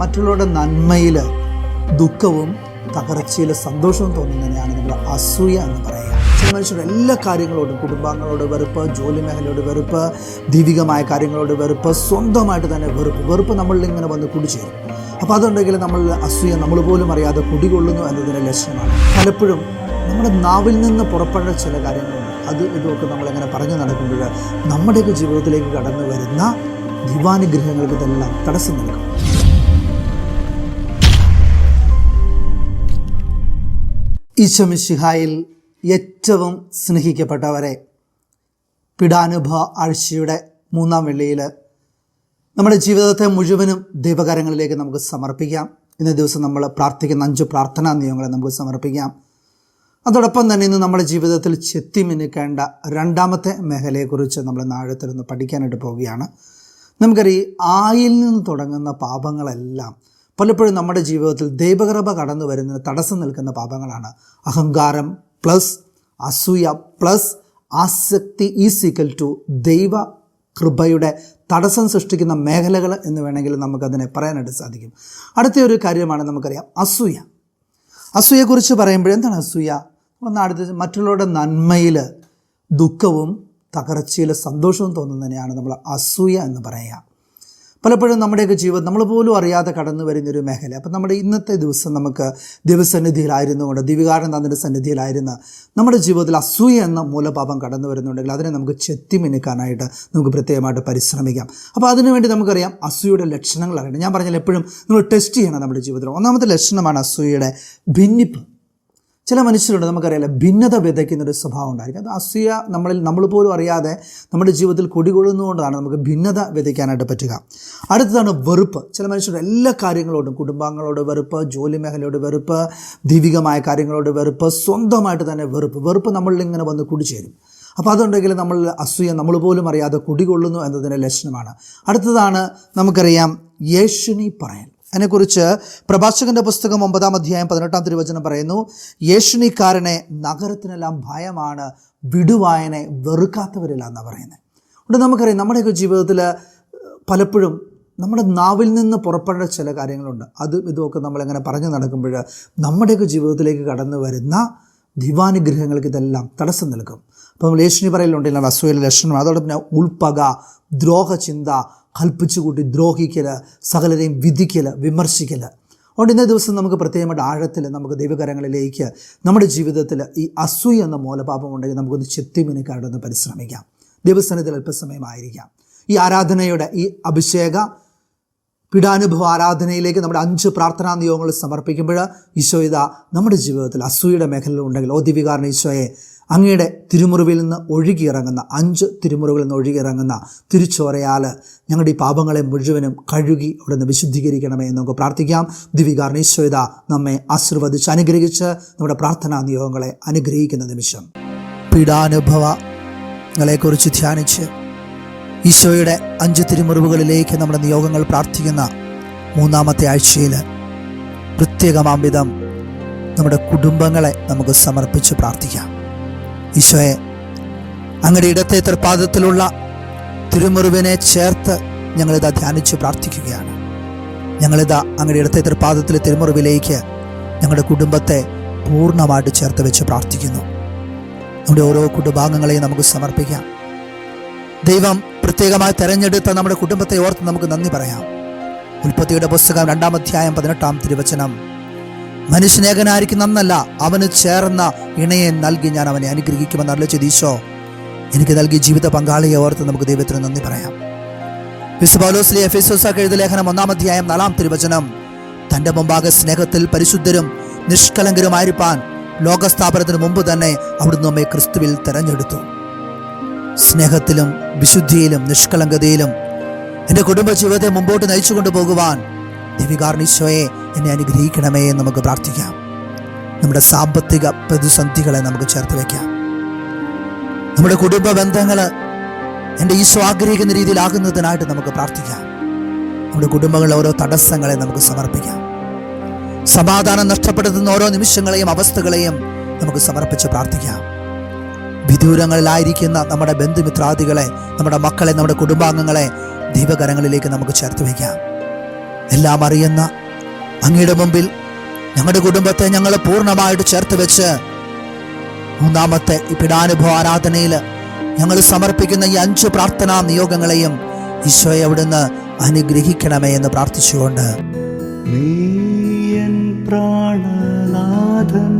മറ്റുള്ളവരുടെ നന്മയിൽ ദുഃഖവും തകർച്ചയിൽ സന്തോഷവും തോന്നുന്നതിനെയാണ് നമ്മൾ അസൂയ എന്ന് പറയുക ചില മനുഷ്യരുടെ എല്ലാ കാര്യങ്ങളോടും കുടുംബാംഗങ്ങളോട് വെറുപ്പ് ജോലി മേഖലയോട് വെറുപ്പ് ദൈവികമായ കാര്യങ്ങളോട് വെറുപ്പ് സ്വന്തമായിട്ട് തന്നെ വെറുപ്പ് വെറുപ്പ് നമ്മളിൽ ഇങ്ങനെ വന്ന് കുടിച്ചേരും അപ്പോൾ അതുണ്ടെങ്കിൽ നമ്മൾ അസൂയ നമ്മൾ പോലും അറിയാതെ കുടികൊള്ളുന്നു എന്നതിന്റെ ലക്ഷണമാണ്. പലപ്പോഴും നമ്മുടെ നാവിൽ നിന്ന് പുറപ്പെടുന്ന ചില കാര്യങ്ങളുണ്ട്. അത് ഇതൊക്കെ നമ്മളെങ്ങനെ പറഞ്ഞു നടക്കുമ്പോൾ നമ്മുടെയൊക്കെ ജീവിതത്തിലേക്ക് കടന്നു വരുന്ന ദിവാനുഗ്രഹങ്ങൾക്ക് ഇതെല്ലാം തടസ്സം നൽകും. ഈശോമിശിഹായിൽ ഏറ്റവും സ്നേഹിക്കപ്പെട്ടവരെ പിടാനുഭവ ആഴ്ചയുടെ മൂന്നാം വെള്ളിയിൽ നമ്മുടെ ജീവിതത്തെ മുഴുവനും ദൈവകരങ്ങളിലേക്ക് നമുക്ക് സമർപ്പിക്കാം. ഇന്ന ദിവസം നമ്മൾ പ്രാർത്ഥിക്കുന്ന അഞ്ച് പ്രാർത്ഥനാ നിയമങ്ങളെ നമുക്ക് സമർപ്പിക്കാം. അതോടൊപ്പം തന്നെ ഇന്ന് നമ്മുടെ ജീവിതത്തിൽ ചെത്തി മിനുക്കേണ്ട രണ്ടാമത്തെ മേഖലയെക്കുറിച്ച് നമ്മൾ നാഴത്തിൽ നിന്ന് പഠിക്കാനായിട്ട് പോവുകയാണ്. നമുക്കറിയാം ആയിൽ നിന്ന് തുടങ്ങുന്ന പാപങ്ങളെല്ലാം പലപ്പോഴും നമ്മുടെ ജീവിതത്തിൽ ദൈവകൃപ കടന്നു വരുന്നതിന് തടസ്സം നിൽക്കുന്ന പാപങ്ങളാണ്. അഹങ്കാരം പ്ലസ് അസൂയ പ്ലസ് ആസക്തി ഈസ് ഈക്വൽ ടു ദൈവ കൃപയുടെ തടസ്സം സൃഷ്ടിക്കുന്ന മേഖലകൾ എന്ന് വേണമെങ്കിൽ നമുക്കതിനെ പറയാനായിട്ട് സാധിക്കും. അടുത്ത ഒരു കാര്യമാണ് നമുക്കറിയാം അസൂയ. അസൂയെക്കുറിച്ച് പറയുമ്പോൾ എന്താണ് അസൂയ? ഒന്ന് അടുത്ത മറ്റുള്ളവരുടെ നന്മയിൽ ദുഃഖവും തകർച്ചയിൽ സന്തോഷവും തോന്നുന്നതിനെയാണ് നമ്മൾ അസൂയ എന്ന് പറയുക. പലപ്പോഴും നമ്മുടെയൊക്കെ ജീവിതം നമ്മൾ പോലും അറിയാതെ കടന്നു വരുന്നൊരു മേഖല. അപ്പം നമ്മുടെ ഇന്നത്തെ ദിവസം നമുക്ക് ദിവസന്നിധിയിലായിരുന്നുകൊണ്ട് ദിവികാരനാഥന്റെ സന്നിധിയിലായിരുന്ന നമ്മുടെ ജീവിതത്തിൽ അസൂയ എന്ന മൂലപാപം കടന്നു വരുന്നുണ്ടെങ്കിൽ അതിനെ നമുക്ക് ചെത്തിമിനുക്കാനായിട്ട് നമുക്ക് പ്രത്യേകമായിട്ട് പരിശ്രമിക്കാം. അപ്പോൾ അതിനുവേണ്ടി നമുക്കറിയാം അസൂയയുടെ ലക്ഷണങ്ങൾ അറിയണം ഞാൻ പറഞ്ഞാൽ എപ്പോഴും നമ്മൾ ടെസ്റ്റ് ചെയ്യണം നമ്മുടെ ജീവിതത്തിൽ. ഒന്നാമത്തെ ലക്ഷണമാണ് അസൂയയുടെ ഭിന്നിപ്പ്. ചില മനുഷ്യരുണ്ട് നമുക്കറിയാലോ ഭിന്നത വിതയ്ക്കുന്ന ഒരു സ്വഭാവം ഉണ്ടായിരിക്കും. അത് അസൂയ നമ്മളിൽ നമ്മൾ പോലും അറിയാതെ നമ്മുടെ ജീവിതത്തിൽ കൊടികൊള്ളുന്നതുകൊണ്ടാണ് നമുക്ക് ഭിന്നത വിതയ്ക്കാനായിട്ട് പറ്റുക. അടുത്തതാണ് വെറുപ്പ്. ചില മനുഷ്യരുടെ എല്ലാ കാര്യങ്ങളോടും കുടുംബാംഗങ്ങളോട് വെറുപ്പ് ജോലി മേഖലയോട് വെറുപ്പ് ദൈവികമായ കാര്യങ്ങളോട് വെറുപ്പ് സ്വന്തമായിട്ട് തന്നെ വെറുപ്പ്. വെറുപ്പ് നമ്മളിൽ ഇങ്ങനെ വന്ന് കുടിച്ചേരും അപ്പോൾ അതുണ്ടെങ്കിൽ നമ്മൾ അസൂയ നമ്മൾ പോലും അറിയാതെ കുടികൊള്ളുന്നു എന്നതിന്റെ ലക്ഷണമാണ്. അടുത്തതാണ് നമുക്കറിയാം യേശുനി പറയൽ അതിനെക്കുറിച്ച് പ്രഭാഷകന്റെ പുസ്തകം ഒമ്പതാം അധ്യായം പതിനെട്ടാം തിരുവചനം പറയുന്നു യേശുനിക്കാരനെ നഗരത്തിനെല്ലാം ഭയമാണ് വിടുവായനെ വെറുക്കാത്തവരില്ല എന്നാണ് പറയുന്നത് അതുകൊണ്ട് നമുക്കറിയാം നമ്മുടെയൊക്കെ ജീവിതത്തിൽ പലപ്പോഴും നമ്മുടെ നാവിൽ നിന്ന് പുറപ്പെടേണ്ട ചില കാര്യങ്ങളുണ്ട്. അതും ഇതുമൊക്കെ നമ്മളെങ്ങനെ പറഞ്ഞു നടക്കുമ്പോൾ നമ്മുടെയൊക്കെ ജീവിതത്തിലേക്ക് കടന്നു വരുന്ന ദിവാനുഗ്രഹങ്ങൾക്ക് ഇതെല്ലാം തടസ്സം നൽകും അപ്പോൾ നമ്മൾ യേശുനി പറയലുണ്ടല്ലോ വസുവിലെ ലക്ഷണം അതോടൊപ്പം ഉൾപ്പക ദ്രോഹചിന്ത കൽപ്പിച്ചു കൂട്ടി ദ്രോഹിക്കല സകലരെയും വിധിക്കല വിമർശിക്കല. അതുകൊണ്ട് ഇന്നേ ദിവസം നമുക്ക് പ്രത്യേകമായിട്ട് ആഴത്തിൽ നമുക്ക് ദൈവകരങ്ങളിലേക്ക് നമ്മുടെ ജീവിതത്തിൽ ഈ അസൂയ എന്ന മൂലപാപം ഉണ്ടെങ്കിൽ നമുക്കൊന്ന് ചെത്തിമിനുക്കാരുടെ പരിശ്രമിക്കാം. ദൈവസ്ഥാനത്തിൽ അല്പസമയമായിരിക്കാം. ഈ ആരാധനയുടെ ഈ അഭിഷേക പീഡാനുഭവ ആരാധനയിലേക്ക് നമ്മുടെ അഞ്ച് പ്രാർത്ഥനാ നിയോഗങ്ങൾ സമർപ്പിക്കുമ്പോൾ ഈശോ ഇതാ നമ്മുടെ ജീവിതത്തിൽ അസൂയയുടെ മേഖലയിൽ ഉണ്ടെങ്കിൽ ഓ ദിവികാരൻ ഈശോയെ അങ്ങയുടെ തിരുമുറിവിൽ നിന്ന് ഒഴുകിയിറങ്ങുന്ന അഞ്ച് തിരുമുറിവിൽ നിന്ന് ഒഴുകിയിറങ്ങുന്ന തിരിച്ചോരയാൽ ഞങ്ങളുടെ ഈ പാപങ്ങളെ മുഴുവനും കഴുകി അവിടെ നിന്ന് വിശുദ്ധീകരിക്കണമേ എന്ന് നമുക്ക് പ്രാർത്ഥിക്കാം. ദിവികാർണീശ്വത നമ്മെ ആശീർവദിച്ച് അനുഗ്രഹിച്ച് നമ്മുടെ പ്രാർത്ഥനാ നിയോഗങ്ങളെ അനുഗ്രഹിക്കുന്ന നിമിഷം. പീഡാനുഭവങ്ങളെക്കുറിച്ച് ധ്യാനിച്ച് ഈശോയുടെ അഞ്ച് തിരുമുറിവുകളിലേക്ക് നമ്മുടെ നിയോഗങ്ങൾ പ്രാർത്ഥിക്കുന്ന മൂന്നാമത്തെ ആഴ്ചയിൽ പ്രത്യേകമാം വിധം നമ്മുടെ കുടുംബങ്ങളെ നമുക്ക് സമർപ്പിച്ച് പ്രാർത്ഥിക്കാം. ഈശോയെ അങ്ങയുടെ ഇടത്തെ തൃപ്പാദത്തിലുള്ള തിരുമുറിവിനെ ചേർത്ത് ഞങ്ങളിതാ ധ്യാനിച്ച് പ്രാർത്ഥിക്കുകയാണ്. ഞങ്ങളിതാ അങ്ങയുടെ ഇടത്തെ തൃപ്പാദത്തിലെ തിരുമുറിവിലേക്ക് ഞങ്ങളുടെ കുടുംബത്തെ പൂർണമായിട്ട് ചേർത്ത് വെച്ച് പ്രാർത്ഥിക്കുന്നു. നമ്മുടെ ഓരോ കുടുംബാംഗങ്ങളെയും നമുക്ക് സമർപ്പിക്കാം. ദൈവം പ്രത്യേകമായി തെരഞ്ഞെടുത്ത നമ്മുടെ കുടുംബത്തെ ഓർത്ത് നമുക്ക് നന്ദി പറയാം. ഉൽപ്പത്തിയുടെ പുസ്തകം രണ്ടാം അധ്യായം പതിനെട്ടാം തിരുവചനം മനുഷ്യനേകനായിരിക്കും നന്നല്ല അവന് ചേർന്ന ഇണയെ നൽകി ഞാൻ അവനെ അനുഗ്രഹിക്കുമെന്ന് അറിയിച്ചത് ഈശോ എനിക്ക് നൽകിയ ജീവിത പങ്കാളിയെ ഓർത്ത് നമുക്ക് ദൈവത്തിന് നന്ദി പറയാം. വിസ്ബാലോസ്ലി എഫേസോസാക്ക് എഴുതിയ ലേഖനം ഒന്നാം അധ്യായം നാലാം തിരുവചനം തന്റെ മുമ്പാകെ സ്നേഹത്തിൽ പരിശുദ്ധരും നിഷ്കളങ്കരുമായിരിക്കാൻ ലോകസ്ഥാപനത്തിന് മുമ്പ് തന്നെ അവിടുന്ന് നമ്മെ ക്രിസ്തുവിൽ തെരഞ്ഞെടുത്തു. സ്നേഹത്തിലും വിശുദ്ധിയിലും നിഷ്കളങ്കതയിലും എന്റെ കുടുംബജീവിതത്തെ മുമ്പോട്ട് നയിച്ചു കൊണ്ടുപോകുവാൻ ദിവികാർണീശോയെ എന്നെ അനുഗ്രഹിക്കണമേ എന്ന് നമുക്ക് പ്രാർത്ഥിക്കാം. നമ്മുടെ സാമ്പത്തിക പ്രതിസന്ധികളെ നമുക്ക് ചേർത്ത് വയ്ക്കാം നമ്മുടെ കുടുംബ ബന്ധങ്ങൾ എന്റെ ഈശോ ആഗ്രഹിക്കുന്ന രീതിയിലാകുന്നതിനായിട്ട് നമുക്ക് പ്രാർത്ഥിക്കാം. നമ്മുടെ കുടുംബങ്ങളിലെ ഓരോ തടസ്സങ്ങളെ നമുക്ക് സമർപ്പിക്കാം. സമാധാനം നഷ്ടപ്പെടുത്തുന്ന ഓരോ നിമിഷങ്ങളെയും അവസ്ഥകളെയും നമുക്ക് സമർപ്പിച്ച് പ്രാർത്ഥിക്കാം. വിദൂരങ്ങളിലായിരിക്കുന്ന നമ്മുടെ ബന്ധുമിത്രാദികളെ നമ്മുടെ മക്കളെ നമ്മുടെ കുടുംബാംഗങ്ങളെ ദൈവകരങ്ങളിലേക്ക് നമുക്ക് ചേർത്ത് വയ്ക്കാം. എല്ലാം അറിയുന്ന അങ്ങയുടെ മുമ്പിൽ ഞങ്ങളുടെ കുടുംബത്തെ ഞങ്ങൾ പൂർണമായിട്ട് ചേർത്ത് വെച്ച് മൂന്നാമത്തെ ഈ പിടാനുഭവ ആരാധനയിൽ ഞങ്ങൾ സമർപ്പിക്കുന്ന ഈ അഞ്ച് പ്രാർത്ഥനാ നിയോഗങ്ങളെയും ഈശോയെ അവിടുന്ന് അനുഗ്രഹിക്കണമേ എന്ന് പ്രാർത്ഥിച്ചുകൊണ്ട്. നീയൻ പ്രാണനാഥൻ.